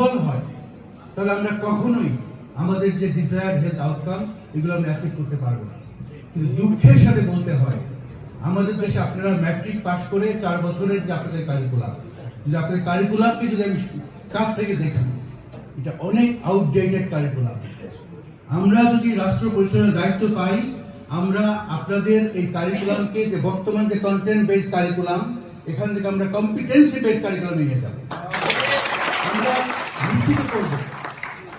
দুর্বল হয়, তাহলে আমরা কখনোই আমাদের যে ডিজায়ার হেলথ আউটকাম এগুলো আমরা অ্যাচিভ করতে পারব না। কিন্তু দুঃখের সাথে বলতে হয়, আমাদের দেশে আপনারা ম্যাট্রিক পাশ করে চার বছরের যে আপনাদের কারিকুলাম যে আপনাদের কারিকুলামকে যদি আমি কাছ থেকে দেখি, এটা অনেক আউটডেটেড কারিকুলাম আমরা যদি রাষ্ট্র পরিচালনার দায়িত্ব পাই, আমরা আপনাদের এই কারিকুলামকে যে বর্তমান যে কন্টেন্ট বেস কারিকুলাম এখান থেকে আমরা কম্পিটেন্সি বেস কারিকুলামে নিয়ে যাব। আমরা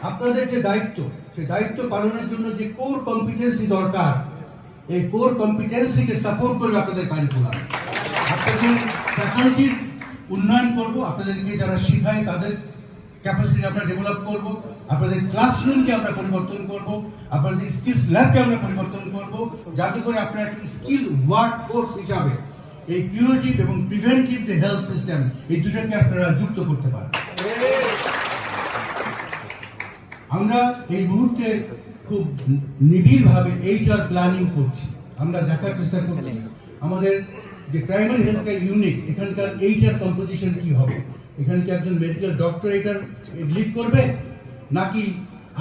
আপনাদের যে দায়িত্ব সেই দায়িত্ব পালনের জন্য যে কোর কম্পিটেন্সি দরকার, এই কোর কম্পিটেন্সিকে সাপোর্ট করবে আপনাদের কারিকুলাম আপনাদের ফ্যাকাল্টির উন্নয়ন করব, আপনাদেরকে যারা শিখায় তাদের ক্যাপাসিটি আমরা ডেভেলপ করব, আপনাদের ক্লাসরুমকে আমরা পরিবর্তন করব, আপনাদের স্কিলস ল্যাবকে আমরা পরিবর্তন করব, যাতে করে আপনারা একটি স্কিল ওয়ার্ক ফোর্স হিসাবে এই কিউরেটিভ এবং প্রিভেন্টিভ যে হেলথ সিস্টেম এই দুটোকে আপনারা যুক্ত করতে পারেন। আমরা এই মুহূর্তে খুব নিবিড়ভাবে এইচআর প্ল্যানিং করছি। আমরা দেখার চেষ্টা করছি। আমাদের যে প্রাইমারি হেলথ কেয়ার ইউনিট এখানকার এইচআর কম্পোজিশন কি হবে? এখানে কি একজন মেডিকেল ডক্টর এটার লিড করবে? নাকি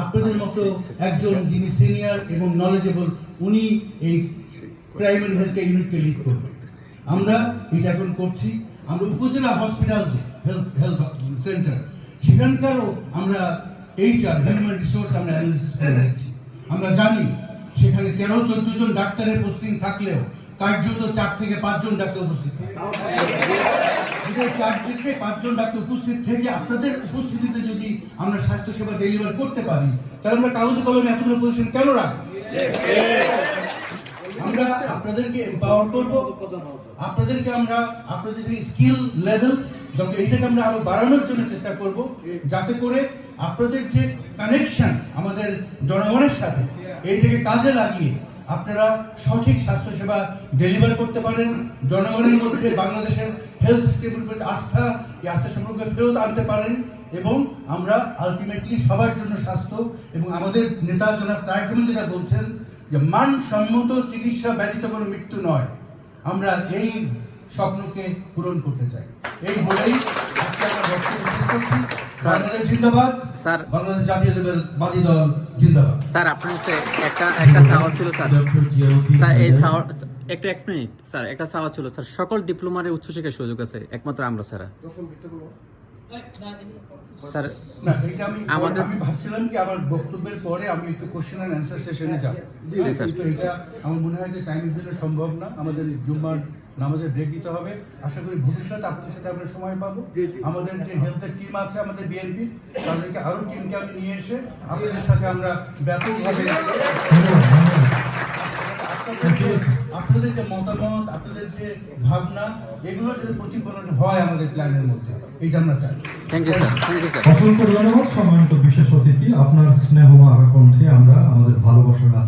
আপনাদের মতো একজন যিনি সিনিয়র এবং নলেজেবল উনি এই প্রাইমারি হেলথ কেয়ার ইউনিটকে লিড করবে? আমরা এটা এখন করছি। আমরা upazila hospital health health centre সেখানকারও আমরা এইচআর হিউম্যান রিসোর্স আমরা অ্যানালিসিস করে দিচ্ছি আমরা জানি, সেখানে তেরো, চোদ্দ জন ডাক্তারের পোস্টিং থাকলেও কার্যত চার থেকে পাঁচজন ডাক্তার উপস্থিত চার থেকে পাঁচজন ডাক্তার উপস্থিত থেকে আপনাদের উপস্থিতিতে যদি আমরা স্বাস্থ্যসেবা ডেলিভার করতে পারি, তাহলে আমরা কাগজ কলমে এতগুলো পজিশন কেন রাখব? আমরা আপনাদেরকে এম্পাওয়ার করব। আপনাদেরকে আমরা, আপনাদের স্কিল লেভেল দরকার এইটাকে আমরা আরও বাড়ানোর জন্য চেষ্টা করব, যাতে করে আপনাদের যে কানেকশন আমাদের জনগণের সাথে এইটাকে কাজে লাগিয়ে আপনারা সঠিক স্বাস্থ্যসেবা ডেলিভার করতে পারেন। জনগণের মধ্যে বাংলাদেশের হেলথ সিস্টেমের উপর আস্থা, এই আস্থা সম্পর্কে ফেরত আনতে পারেন এবং আমরা আলটিমেটলি সবার জন্য স্বাস্থ্য এবং আমাদের নেতা জনাব তারেক যেটা বলছেন যে, মানসম্মত চিকিৎসা ব্যতীত কোনো মৃত্যু নয়। আমরা এই স্বপ্নকে পূরণ করতে চাই। এই বলেই আজকে আমরা বক্তব্য শেষ করছি। বাংলাদেশ জিন্দাবাদ স্যার। বাংলাদেশ জাতীয়তাবাদী দল জিন্দাবাদ। স্যার আপনার কাছে একটা একটা চাওয়া ছিল স্যার। স্যার এই চাওয়া একটু এক মিনিট স্যার একটা চাওয়া ছিল স্যার। সকল ডিপ্লোমার উচ্চশিক্ষার সুযোগ আছে একমাত্র আমরা স্যার। স্যার আমাদের- ভাবছিলাম কি আমার বক্তব্যের পরে আমি একটু কোশ্চেন অ্যান্ড অ্যান্সার সেশনে যাব। জি, স্যার। কিন্তু এটা আমার মনে হয় যে টাইমের জন্য সম্ভব না। আমাদের জুম্মার নামাজের ব্রেক দিতে হবে। আশা করি ভবিষ্যতে আপনাদের সাথে আমরা সময় পাবো। আমাদের যে হেলথের টিম আছে আমাদের বিএনপি তাদেরকে আরও টিমকে আমি নিয়ে এসে আপনাদের সাথে আমরা ব্যাপকভাবে আপনাদের- আপনাদের যে মতামত আপনাদের যে ভাবনা এগুলো যদি প্রতিফলন হয় আমাদের প্ল্যানের মধ্যে এটা আমরা চাই। Thank you sir thank you sir অসংখ্য ধন্যবাদ। সম্মানিত বিশেষ অতিথি আপনার স্নেহ কণ্ঠে আমরা আমাদের ভালোবাসার